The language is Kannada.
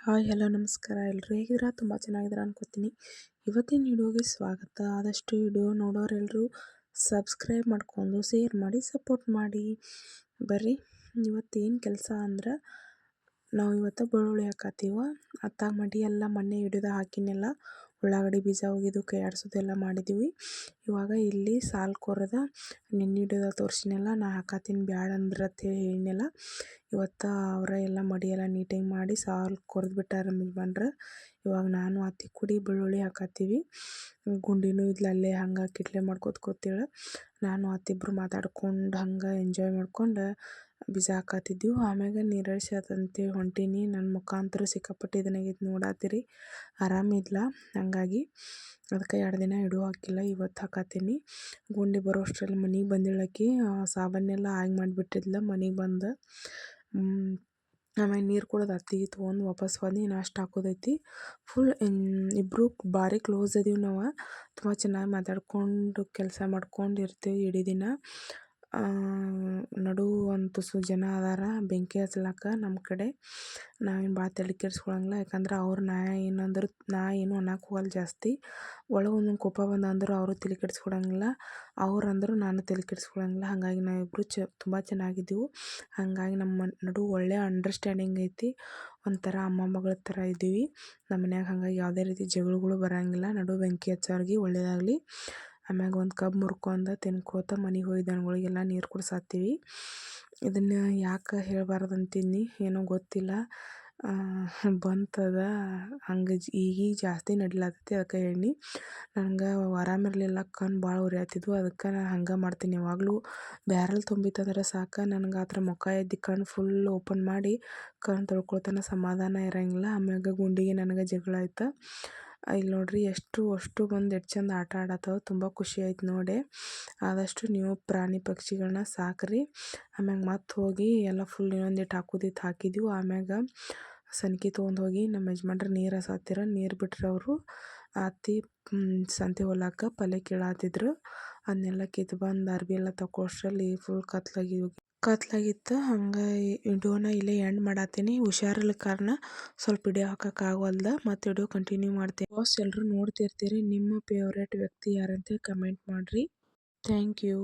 ಹಾಯ್, ಹಲೋ, ನಮಸ್ಕಾರ. ಎಲ್ಲರೂ ಹೇಗಿದ್ದೀರಾ? ತುಂಬ ಚೆನ್ನಾಗಿದ್ದೀರಾ ಅನ್ಕೋತೀನಿ. ಇವತ್ತಿನ ವಿಡಿಯೋಗೆ ಸ್ವಾಗತ. ಆದಷ್ಟು ವಿಡಿಯೋ ನೋಡೋರೆಲ್ಲರೂ ಸಬ್ಸ್ಕ್ರೈಬ್ ಮಾಡ್ಕೊಂಡು, ಶೇರ್ ಮಾಡಿ, ಸಪೋರ್ಟ್ ಮಾಡಿ. ಬರ್ರಿ, ಇವತ್ತೇನು ಕೆಲಸ ಅಂದ್ರೆ ನಾವು ಇವತ್ತು ಬೆಳ್ಳುಳ್ಳಿ ಹಾಕತ್ತೀವ. ಅತ್ತಾಗ ಮಡಿ ಎಲ್ಲ ಮೊನ್ನೆ ಹಿಡಿದು ಹಾಕಿನೆಲ್ಲ ಉಳ್ಳಾಗಡ್ಡಿ ಬೀಜ ಒಗೆದು ಕೈ ಆಡಿಸೋದೆಲ್ಲ ಮಾಡಿದ್ದೀವಿ ಇವಾಗ ಇಲ್ಲಿ ಸಾಲು ಕೊರದ ನೆನ್ನೆ ಹಿಡಿದ ತೋರಿಸಿನೆಲ್ಲ, ನಾ ಹಾಕತ್ತೀನಿ ಬ್ಯಾಡ ಅಂದ್ರೆ ಅಂತ ಹೇಳಿನೆಲ್ಲ. ಇವತ್ತು ಅವರ ಎಲ್ಲ ಮಡಿ ಎಲ್ಲ ನೀಟಾಗಿ ಮಾಡಿ ಸಾಲು ಕೊರೆದು ಬಿಟ್ಟಾರ ಬಂದ್ರೆ. ಇವಾಗ ನಾನು ಅತ್ತಿ ಕುಡಿ ಬೆಳ್ಳುಳ್ಳಿ ಹಾಕತ್ತೀವಿ. ಗುಂಡಿನೂ ಇದ್ಲ ಅಲ್ಲೇ, ಹಂಗೆ ಕಿಟ್ಲೆ ಮಾಡ್ಕೋತ ಕೂತೇಳು. ನಾನು ಅತ್ತಿಬ್ರು ಮಾತಾಡ್ಕೊಂಡು ಹಂಗೆ ಎಂಜಾಯ್ ಮಾಡ್ಕೊಂಡು ಬೀಜ ಹಾಕತ್ತಿದ್ದೆವು ಆಮ್ಯಾಗ ನೀರಳಿಸಿ ಅಂತೇಳಿ ಹೊಂಟೀನಿ. ನನ್ನ ಮುಖಾಂತರ ಸಿಕ್ಕಾಪಟ್ಟೆ ಇದನ್ನಾಗೈತೆ ನೋಡತ್ತೀರಿ ಆರಾಮಿದ್ಲ? ಹಾಗಾಗಿ ಅದಕ್ಕೆ ಎರಡು ದಿನ ಇಡೋ ಹಾಕಿಲ್ಲ, ಇವತ್ತು ಹಾಕತ್ತೀನಿ. ಗುಂಡಿ ಬರೋ ಅಷ್ಟರಲ್ಲಿ ಮನೆಗೆ ಬಂದಿಳಾಕಿ ಸಾಬನ್ನೆಲ್ಲ ಆಗಿ ಮಾಡಿಬಿಟ್ಟಿದ್ಲ, ಮನೆಗೆ ಬಂದು. ಆಮೇಲೆ ನೀರು ಕುಡ್ದು ಅತ್ತಿಗೆ ತೊಗೊಂಡು ವಾಪಸ್ ಬಂದು ನಾಷ್ಟ ಹಾಕೋದೈತಿ. ಫುಲ್ ಇಬ್ಬರು ಭಾರಿ ಕ್ಲೋಸ್ ಅದೀವಿ ನಾವು. ತುಂಬ ಚೆನ್ನಾಗಿ ಮಾತಾಡ್ಕೊಂಡು ಕೆಲಸ ಮಾಡ್ಕೊಂಡು ಇರ್ತೀವಿ ಇಡೀ ದಿನ. ನಡು ಒಂದು ತುಸು ಜನ ಅದಾರ, ಬೆಂಕಿ ಹಚ್ಲಾಕ ನಮ್ಮ ಕಡೆ. ನಾವೇನು ಭಾಳ ತಲೆ ಕೆಡ್ಸ್ಕೊಳಂಗಿಲ್ಲ, ಯಾಕಂದ್ರೆ ಅವ್ರು ನಾ ಏನಂದ್ರೆ ನಾ ಏನು ಅನ್ನಕ್ಕೆ ಹೋಗಲ್ಲ ಜಾಸ್ತಿ. ಒಳಗೆ ಒಂದೊಂದು ಕೋಪ ಬಂದ ಅಂದ್ರೆ ಅವರು ತಲೆ ಕೆಡ್ಸ್ಕೊಳಂಗಿಲ್ಲ ಅವ್ರು ಅಂದರು ನಾನು ತಲೆ ಕೆಡ್ಸ್ಕೊಳಂಗಿಲ್ಲ ಹಾಗಾಗಿ ನಾವಿಬ್ಬರು ಚ, ತುಂಬ ಚೆನ್ನಾಗಿದ್ದೀವಿ. ಹಾಗಾಗಿ ನಮ್ಮ ನಡು ಒಳ್ಳೆಯ ಅಂಡರ್ಸ್ಟ್ಯಾಂಡಿಂಗ್ ಐತಿ. ಒಂಥರ ಅಮ್ಮ ಮಗಳ ಥರ ಇದ್ದೀವಿ. ನಮ್ಮ ಮನ್ಯಾಗ ಹಾಗಾಗಿ ಯಾವುದೇ ರೀತಿ ಜಗಳಗಳು ಬರೋಂಗಿಲ್ಲ. ನಡು ಬೆಂಕಿ ಹಚ್ಚೋರಿಗೆ ಒಳ್ಳೆಯದಾಗಲಿ ಆಮ್ಯಾಗ ಒಂದು ಕಬ್ ಮುರ್ಕೊಂಡ ತಿನ್ಕೋತ ಮನೆಗೆ ಹೋಗಿ ದನಗಳಿಗೆಲ್ಲ ನೀರು ಕುಡಿಸಾತ್ತೀವಿ. ಇದನ್ನು ಯಾಕೆ ಹೇಳಬಾರ್ದು ಅಂತೀನಿ ಏನೋ ಗೊತ್ತಿಲ್ಲ. ಬಂತದ. ಹಂಗೆ ಈಗೀಗ ಜಾಸ್ತಿ ನಡ್ಲಾತೈತಿ ಅದಕ್ಕೆ ಹೇಳೀನಿ ನಂಗೆ ಆರಾಮಿರಲಿಲ್ಲ ಕಣ್ಣು ಭಾಳ ಉರಿಯಾತಿದ್ವು. ಅದಕ್ಕೆ ನಾನು ಹಂಗೆ ಮಾಡ್ತೀನಿ. ಯಾವಾಗಲೂ ಬ್ಯಾರಲ್ ತುಂಬಿತ್ತಂದ್ರೆ ಸಾಕು. ನನಗೆ ಆ ಥರ ಮುಖ ಎದ್ದು ಕಣ್ಣು ಫುಲ್ ಓಪನ್ ಮಾಡಿ ಕಣ್ಣು ತೊಳ್ಕೊಳ್ತನ ಸಮಾಧಾನ ಇರೋಂಗಿಲ್ಲ. ಆಮ್ಯಾಗ ಗುಂಡಿಗೆ ನನಗೆ ಜಗಳ ಆಯ್ತು. ಇಲ್ಲಿ ನೋಡ್ರಿ ಎಷ್ಟು ಅಷ್ಟು ಬಂದು ಎಷ್ಟು ಚಂದ ಆಟ ಆಡತ್ತವ ತುಂಬ ಖುಷಿ ಆಯ್ತು ನೋಡಿ. ಆದಷ್ಟು ನೀವು ಪ್ರಾಣಿ ಪಕ್ಷಿಗಳನ್ನ ಸಾಕ್ರಿ. ಆಮ್ಯಾಗ ಮತ್ತೆ ಹೋಗಿ ಎಲ್ಲ ಫುಲ್ ಇನ್ನೊಂದಿಟ್ಟು ಹಾಕೋದಿತ್ತು ಹಾಕಿದ್ವಿ. ಆಮ್ಯಾಗ ಸನ್ಕಿ ತೊಗೊಂಡು ಹೋಗಿ ನಮ್ಮ ಯಜಮಾನ್ರು ನೀರು ಸಾತಿರ ನೀರು ಬಿಟ್ರೆ ಅವರು ಅತ್ತಿ ಸಂತೆ ಹೊಲಕ್ಕೆ ಪಲ್ಯ ಕೀಳಾತಿದ್ರು. ಅದನ್ನೆಲ್ಲ ಕಿತ್ತು ಬಂದು ಅರ್ಬಿ ಎಲ್ಲ ತಕೋಷ್ಟ್ರಲ್ಲಿ ಫುಲ್ ಕತ್ಲಾಗಿ ಕತ್ಲಾಗಿತ್ತು ಹಂಗೆ ಇಡೋನ ಇಲ್ಲೇ ಎಂಡ್ ಮಾಡತ್ತೀನಿ ಹುಷಾರಿಲ್ಲ ಕಾರಣ ಸ್ವಲ್ಪ ವಿಡಿಯೋ ಹಾಕೋಕ್ಕಾಗವಲ್ದ ಮತ್ತು ಇಡೋ ಕಂಟಿನ್ಯೂ ಮಾಡ್ತೀನಿ. ಬಾಸ್ ಎಲ್ಲರೂ ನೋಡ್ತಿರ್ತೀರಿ. ನಿಮ್ಮ ಫೇವ್ರೇಟ್ ವ್ಯಕ್ತಿ ಯಾರಂತ ಕಮೆಂಟ್ ಮಾಡಿರಿ. Thank you